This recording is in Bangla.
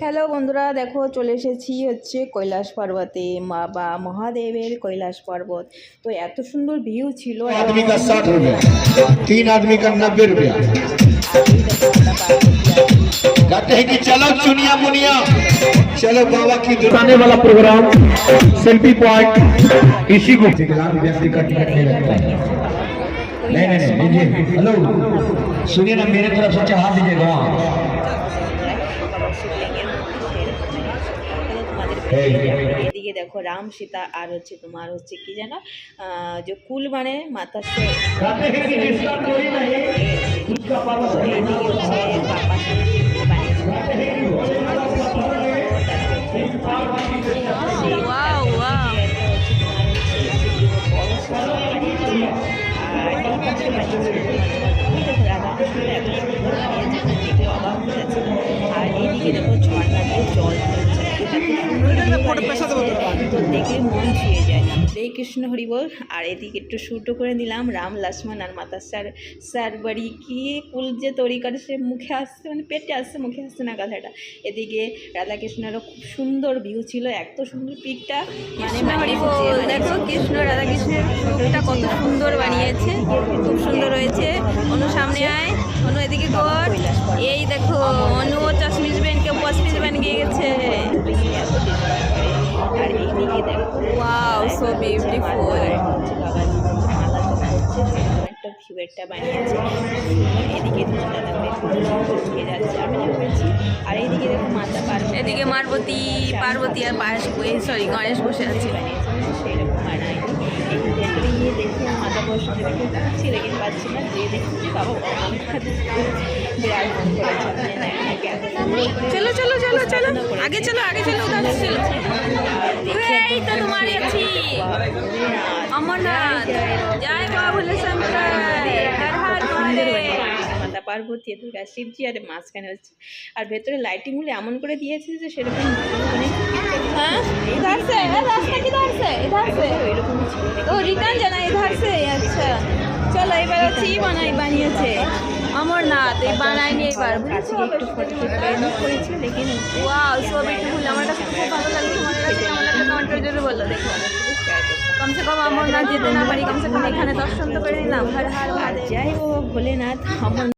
হ্যালো বন্ধুরা দেখো চলে এসেছি হচ্ছে কৈলাস পর্বতে মা বা মহাদেবের কৈলাস পর্বত তো এত সুন্দর ভিউ ছিল आदमी का साठ रुपया तीन आदमी का नब्बे रुपया कहते हैं कि चलो चुनिया मुनिया चलो बाबा की दुकाने वाला प्रोग्राम सेल्फी पॉइंट इसी को विकलांग व्यक्ति का टिकट नहीं लगता है नहीं नहीं नहीं लीजिए हेलो सुनिए ना मेरे तरफ से चढ़ा दीजिएगा এদিকে দেখো রাম সীতা আর হচ্ছে তোমার হচ্ছে কি যেন যে কুল মানে মাথার আর এদিকে দেখো ঝর্ণা জল। তো দেখলে মন ছুঁয়ে যায় এই কৃষ্ণ হরি বল। আর এদিকে একটু শ্যুটও করে দিলাম রাম লক্ষ্মণ আর মাতা স্যার স্যার বাড়ি কি কুল যে তৈরি করে সে মুখে আসছে মানে পেটে আসছে মুখে আসছে না কথাটা এদিকে রাধাকৃষ্ণেরও খুব সুন্দর ভিউ ছিল এত সুন্দর পিকটা। মানে দেখো কৃষ্ণ রাধা কৃষ্ণের রূপটা কত সুন্দর বানিয়েছে খুব সুন্দর হয়েছে। অনু সামনে আয় অনু এদিকে কর। এই দেখো অনু চশমিশ বেনকে পশমিশ বেন গিয়ে গেছে। আর এইদিকে দেখো ওয়াও সো বিউটিফুল একটা ভিউ বানিয়েছে। এদিকে তোমার দাদা পেয়ে যাচ্ছে। আমি করেছি আর এইদিকে দেখো মাতা পার্বতী। এদিকে পার্বতী পার্বতী আর পায়েস সরি গণেশ বসে আছে। চলো চলো চলো চলো। আগে চলো আগে চলো চলো। এই তো তোমার আছি। অমরনাথ। জয় বাবুলে পার্বতী এদিকে দুর্গা শিবজি আর মাঝখানে হচ্ছে। আর ভেতরে লাইটিংগুলো এমন করে দিয়েছে যে সেরকম মানে হ্যাঁ? আচ্ছা। চলো এবার হচ্ছে ই বানাই বানিয়েছে। এই বানায়নি এবার একটু ফটো খুব ভালো লাগছে আমার কাছে আমার কমেন্টের জন্য বলল দেখো। কমসে কম অমরনাথ যেতে না পারি কমসে কম এখানে দর্শন তো করে নিলাম। হর হর হোক ভোলেনাথ অমর